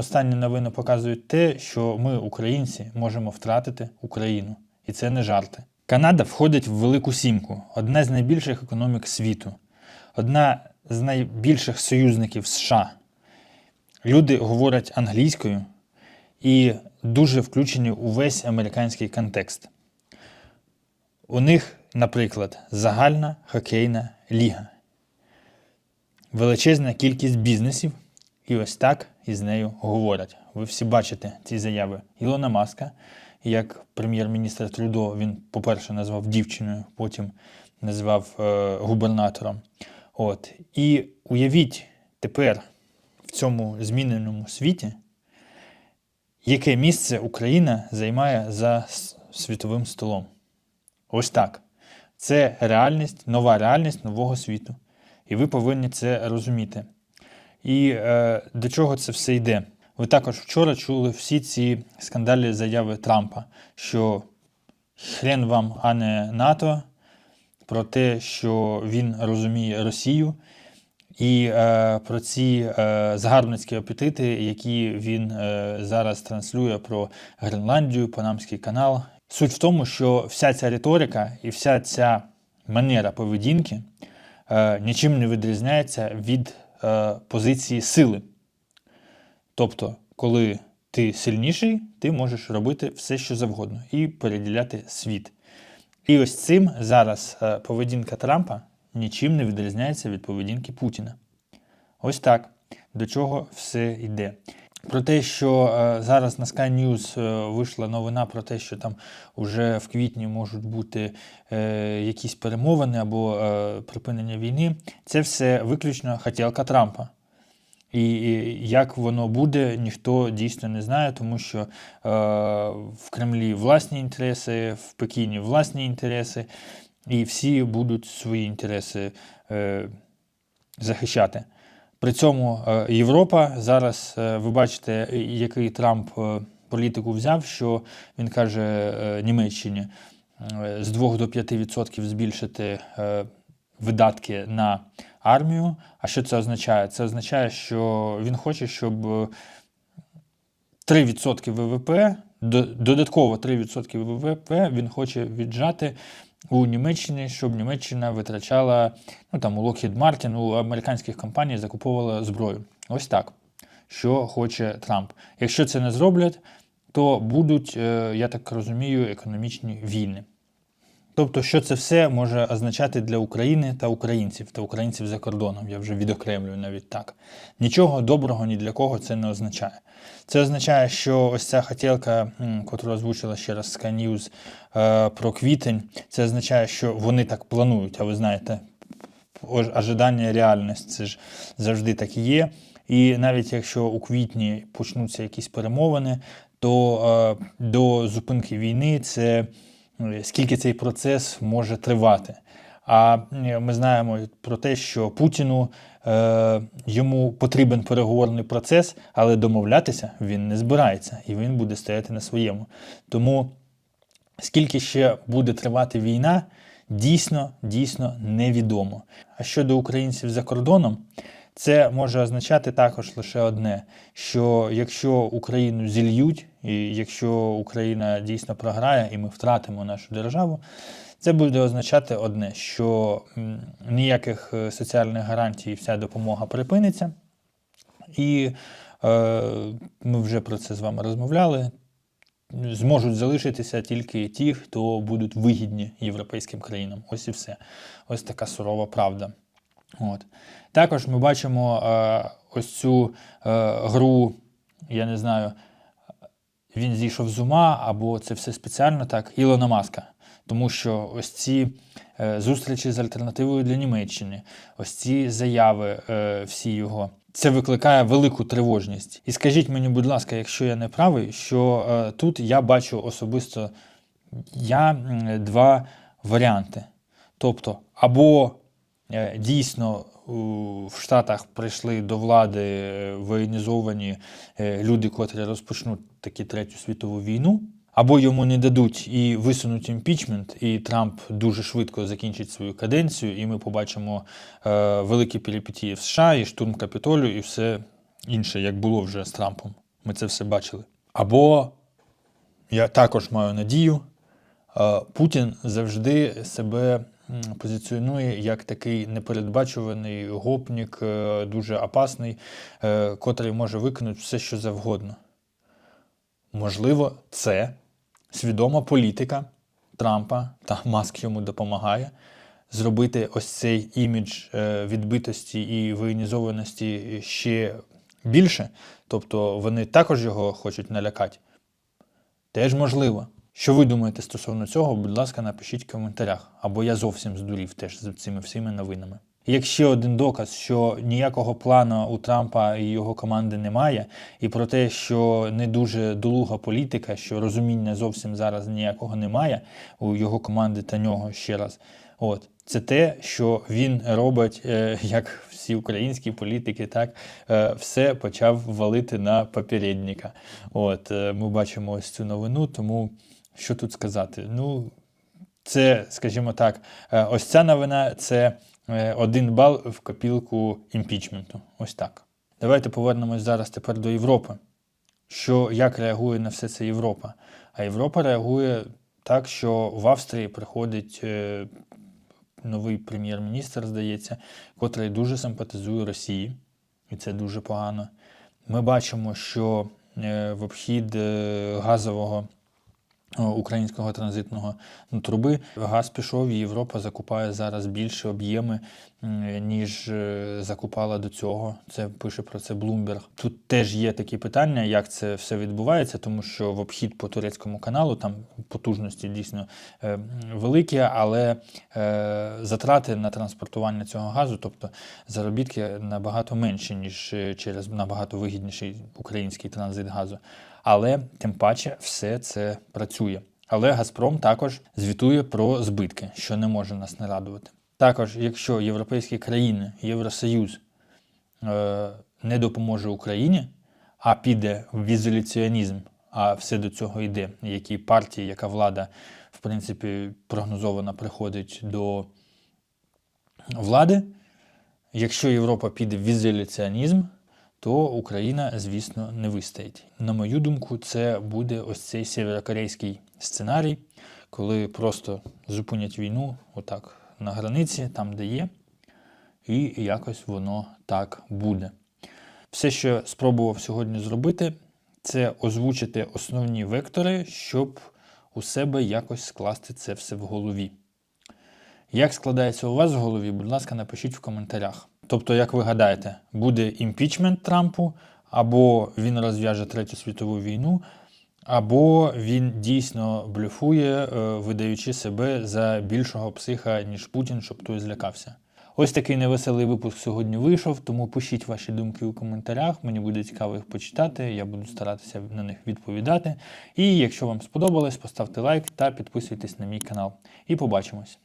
останні новини показують те, що ми, українці, можемо втратити Україну. І це не жарти. Канада входить в Велику Сімку, одна з найбільших економік світу, одна з найбільших союзників США. Люди говорять англійською і дуже включені у весь американський контекст. У них, наприклад, загальна хокейна ліга, величезна кількість бізнесів, і ось так із нею говорять. Ви всі бачите ці заяви Ілона Маска, як прем'єр-міністр Трудо він, по-перше, назвав дівчиною, потім назвав е, губернатором. От. І уявіть тепер в цьому зміненому світі, яке місце Україна займає за світовим столом. Ось так. Це реальність, нова реальність нового світу. І ви повинні це розуміти. І е, до чого це все йде? Ви також вчора чули всі ці скандальні заяви Трампа, що хрен вам, а не НАТО, про те, що він розуміє Росію, і е, про ці е, загарбницькі апетити, які він е, зараз транслює про Гренландію, Панамський канал. Суть в тому, що вся ця риторика і вся ця манера поведінки е, нічим не відрізняється від позиції сили. Тобто, коли ти сильніший, ти можеш робити все, що завгодно, і переділяти світ. І ось цим зараз е, поведінка Трампа нічим не відрізняється від поведінки Путіна. Ось так. До чого все йде. Про те, що е, зараз на Sky News е, вийшла новина про те, що там вже в квітні можуть бути е, якісь перемовини або припинення війни, це все виключно хотілка Трампа. І як воно буде, ніхто дійсно не знає, тому що е, в Кремлі власні інтереси, в Пекіні власні інтереси, і всі будуть свої інтереси е, захищати. При цьому е, Європа зараз, е, ви бачите, який Трамп е, політику взяв, що він каже е, Німеччині е, з 2 до 5% збільшити е, видатки на армію. А що це означає? Це означає, що він хоче, щоб е, 3% ВВП, до- додатково 3% ВВП він хоче віджати у Німеччині, щоб Німеччина витрачала ну там у Lockheed Martin, у американських компаній закуповувала зброю. Ось так. Що хоче Трамп. Якщо це не зроблять, то будуть, е, я так розумію, економічні війни. Тобто, що це все може означати для України та українців, та українців за кордоном, я вже відокремлюю навіть так. Нічого доброго ні для кого це не означає. Це означає, що ось ця хотілка, котру озвучила ще раз Sky News е, про квітень, це означає, що вони так планують, а ви знаєте, ожидання реальність це ж завжди так і є. І навіть якщо у квітні почнуться якісь перемовини, то е, до зупинки війни це скільки цей процес може тривати. А ми знаємо про те, що Путіну е, йому потрібен переговорний процес, але домовлятися він не збирається і він буде стояти на своєму. Тому Скільки ще буде тривати війна, дійсно, дійсно невідомо. А щодо українців за кордоном, це може означати також лише одне: що якщо Україну зільють, і якщо Україна дійсно програє, і ми втратимо нашу державу, це буде означати одне, що ніяких е, соціальних гарантій вся допомога припиниться. І е, ми вже про це з вами розмовляли зможуть залишитися тільки ті, хто будуть вигідні європейським країнам. Ось і все. Ось така сурова правда. От. Також ми бачимо е, ось цю е, гру, я не знаю, він зійшов з ума, або це все спеціально так, Ілона Маска. Тому що ось ці е, зустрічі з альтернативою для Німеччини, ось ці заяви, е, всі його, це викликає велику тривожність. І скажіть мені, будь ласка, якщо я не правий, що е, тут я бачу особисто я два варіанти. Тобто, або дійсно в Штатах прийшли до влади е, воєнізовані е, люди, котрі розпочнуть таки третю світову війну, або йому не дадуть і висунуть імпічмент, і Трамп дуже швидко закінчить свою каденцію, і ми побачимо е, великі перипетії в США, і штурм Капітолію, і все інше, як було вже з Трампом. Ми це все бачили. Або я також маю надію, е, Путін завжди себе позиціонує як такий непередбачуваний гопнік, е, дуже опасний, е, котрий може виконати все, що завгодно. Можливо, це свідома політика Трампа та Маск йому допомагає зробити ось цей імідж е, відбитості і воєнізованості ще більше. Тобто вони також його хочуть налякати. Теж можливо. Що ви думаєте стосовно цього, будь ласка, напишіть в коментарях. Або я зовсім здурів теж з цими всіми новинами. Як ще один доказ, що ніякого плану у Трампа і його команди немає, і про те, що не дуже долуга політика, що розуміння зовсім зараз ніякого немає у його команди та нього ще раз. От це те, що він робить, е, як всі українські політики, так е, все почав валити на попередника. От е, ми бачимо ось цю новину, тому що тут сказати? Ну, це, скажімо так, е, ось ця новина це е, один бал в копілку імпічменту. Ось так. Давайте повернемось зараз тепер до Європи. Що як реагує на все це Європа? А Європа реагує так, що в Австрії приходить е, новий прем'єр-міністр, здається, котрий дуже симпатизує Росії, і це дуже погано. Ми бачимо, що в обхід газового українського транзитного ну, труби газ пішов, і Європа закупає зараз більше об'єми, ніж е, закупала до цього. Це пише про це Bloomberg. Тут теж є такі питання, як це все відбувається, тому що в обхід по турецькому каналу там потужності дійсно е, великі, але е, затрати на транспортування цього газу, тобто заробітки набагато менші, ніж е, через набагато вигідніший український транзит газу. Але тим паче все це працює. Але Газпром також звітує про збитки, що не може нас не радувати. Також, якщо європейські країни, Євросоюз е, не допоможе Україні, а піде в ізоляціонізм, а все до цього йде, які партії, яка влада, в принципі, прогнозовано приходить до влади. Якщо Європа піде в ізоляціонізм, то Україна, звісно, не вистоїть. На мою думку, це буде ось цей сєвєрокорейський сценарій, коли просто зупинять війну отак на границі, там де є, і якось воно так буде. Все, що спробував сьогодні зробити, це озвучити основні вектори, щоб у себе якось скласти це все в голові. Як складається у вас в голові, будь ласка, напишіть в коментарях. Тобто, як ви гадаєте, буде імпічмент Трампу, або він розв'яже Третю світову війну, або він дійсно блефує, е, видаючи себе за більшого психа, ніж Путін, щоб той злякався. Ось такий невеселий випуск сьогодні вийшов, тому пишіть ваші думки у коментарях. Мені буде цікаво їх почитати. Я буду старатися на них відповідати. І якщо вам сподобалось, поставте лайк та підписуйтесь на мій канал. І побачимось!